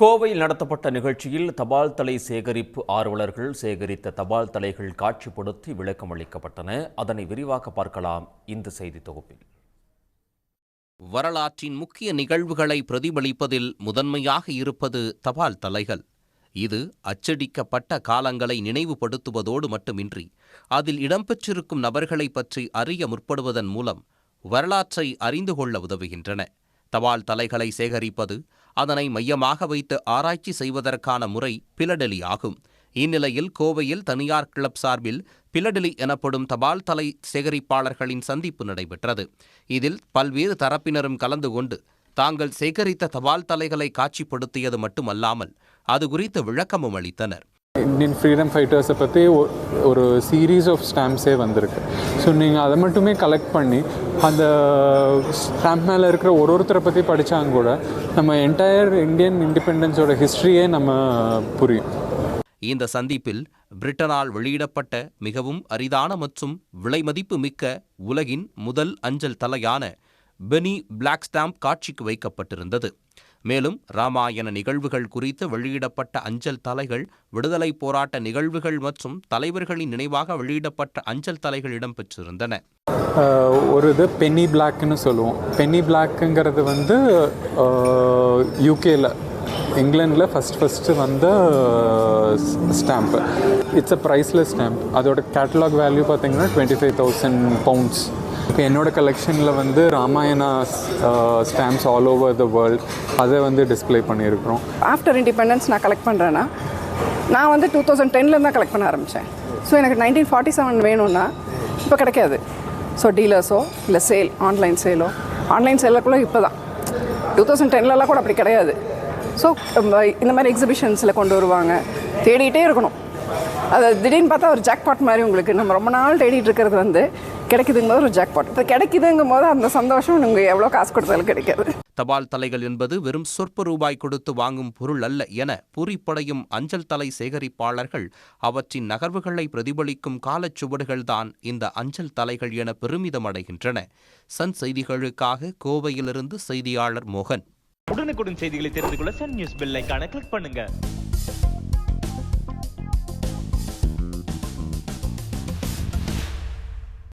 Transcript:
கோவையில் நடத்தப்பட்ட நிகழ்ச்சியில் தபால் தலை சேகரிப்பு ஆர்வலர்கள் சேகரித்த தபால் தலைகள் காட்சிப்படுத்தி விளக்கம் அளிக்கப்பட்டன. அதனை விரிவாக பார்க்கலாம் இந்த செய்தி தொகுப்பில். வரலாற்றின் முக்கிய நிகழ்வுகளை பிரதிபலிப்பதில் முதன்மையாக இருப்பது தபால் தலைகள். இது அச்சடிக்கப்பட்ட காலங்களை நினைவுபடுத்துவதோடு மட்டுமின்றி அதில் இடம்பெற்றிருக்கும் நபர்களை பற்றி அறிய முற்படுவதன் மூலம் வரலாற்றை அறிந்து கொள்ள உதவுகின்றன. தபால் தலைகளை சேகரிப்பது அதனை மையமாக வைத்து ஆராய்ச்சி செய்வதற்கான முறை பிலடெலி ஆகும். இந்நிலையில் கோவையில் தனியார் கிளப் சார்பில் பிலடெலி எனப்படும் தபால் தலை சேகரிப்பாளர்களின் சந்திப்பு நடைபெற்றது. இதில் பல்வேறு தரப்பினரும் கலந்து கொண்டு தாங்கள் சேகரித்த தபால் தலைகளை காட்சிப்படுத்தியது மட்டுமல்லாமல் அது குறித்து விளக்கமும் அளித்தனர். இந்தியன் ஃப்ரீடம் ஃபைட்டர்ஸை பற்றி ஒரு சீரீஸ் ஆஃப் ஸ்டாம்ப்ஸே வந்திருக்கு. ஸோ நீங்கள் அதை மட்டுமே கலெக்ட் பண்ணி அந்த ஸ்டாம்ப் மேலே இருக்கிற ஒரு ஒருத்தரை பற்றி படித்தாங்க கூட நம்ம என்டையர் இந்தியன் இண்டிபெண்டன்ஸோட ஹிஸ்ட்ரியே நம்ம புரியும். இந்த சந்திப்பில் பிரிட்டனால் வெளியிடப்பட்ட மிகவும் அரிதான மற்றும் விலைமதிப்பு மிக்க உலகின் முதல் அஞ்சல் தலையான பெனி பிளாக் ஸ்டாம்ப் காட்சிக்கு வைக்கப்பட்டிருந்தது. மேலும் ராமாயண நிகழ்வுகள் குறித்து வெளியிடப்பட்ட அஞ்சல் தலைகள் விடுதலை போராட்ட நிகழ்வுகள் மற்றும் தலைவர்களின் நினைவாக வெளியிடப்பட்ட அஞ்சல் தலைகள் இடம்பெற்றிருந்தன. ஒரு இது பென்னி பிளாக்னு சொல்லுவோம். பென்னி பிளாக்குங்கிறது வந்து யூகேல இங்கிலாண்டில் ஃபஸ்ட் ஃபஸ்ட்டு வந்த stamp it's a priceless stamp அதோட கேட்டலாக் வேல்யூ பார்த்தீங்கன்னா டுவெண்ட்டி ஃபைவ் தௌசண்ட் பவுண்ட்ஸ் இப்போ என்னோடய கலெக்ஷனில் வந்து Ramayana stamps all over the world அதை வந்து டிஸ்பிளே பண்ணியிருக்கிறோம். ஆஃப்டர் இண்டிபெண்டன்ஸ் நான் கலெக்ட் பண்ணுறேன்னா நான் வந்து டூ தௌசண்ட் டென்லேருந்து தான் கலெக்ட் பண்ண ஆரம்பித்தேன் ஸோ எனக்கு நைன்டீன் ஃபார்ட்டி செவன் வேணும்னா இப்போ கிடைக்காது. ஸோ டீலர்ஸோ இல்லை சேல் ஆன்லைன் சேலோ ஆன்லைன் சேலில் கூட இப்போ தான். டூ தௌசண்ட் டென்லலாம் கூட அப்படி கிடையாது. ஸோ இந்த மாதிரி எக்ஸிபிஷன்ஸில் கொண்டு வருவாங்க. தேடிட்டே இருக்கணும். அது திடீர்னு பார்த்தா ஒரு ஜாக்பாட் மாதிரி உங்களுக்கு. நம்ம ரொம்ப நாள் தேடிட்டு இருக்கிறது வந்து கிடைக்குதுங்கும் போது ஒரு ஜாக்பாட் இப்போ கிடைக்குதுங்கும் போது அந்த சந்தோஷம் நீங்கள் எவ்வளோ காசு கொடுத்தாலும் கிடைக்காது. தபால் தலைகள் என்பது வெறும் சொற்ப ரூபாய் கொடுத்து வாங்கும் பொருள் அல்ல என பூரிப்படையும் அஞ்சல் தலை சேகரிப்பாளர்கள் அவற்றின் நகர்வுகளை பிரதிபலிக்கும் காலச்சுவடுகள்தான் இந்த அஞ்சல் தலைகள் என பெருமிதம் அடைகின்றன. சன் செய்திகளுக்காக கோவையிலிருந்து செய்தியாளர் மோகன். உடனுக்குடன் செய்திகளை தெரிந்து கொள்ள சன் நியூஸ் பெல் ஐகானை கிளிக் பண்ணுங்க.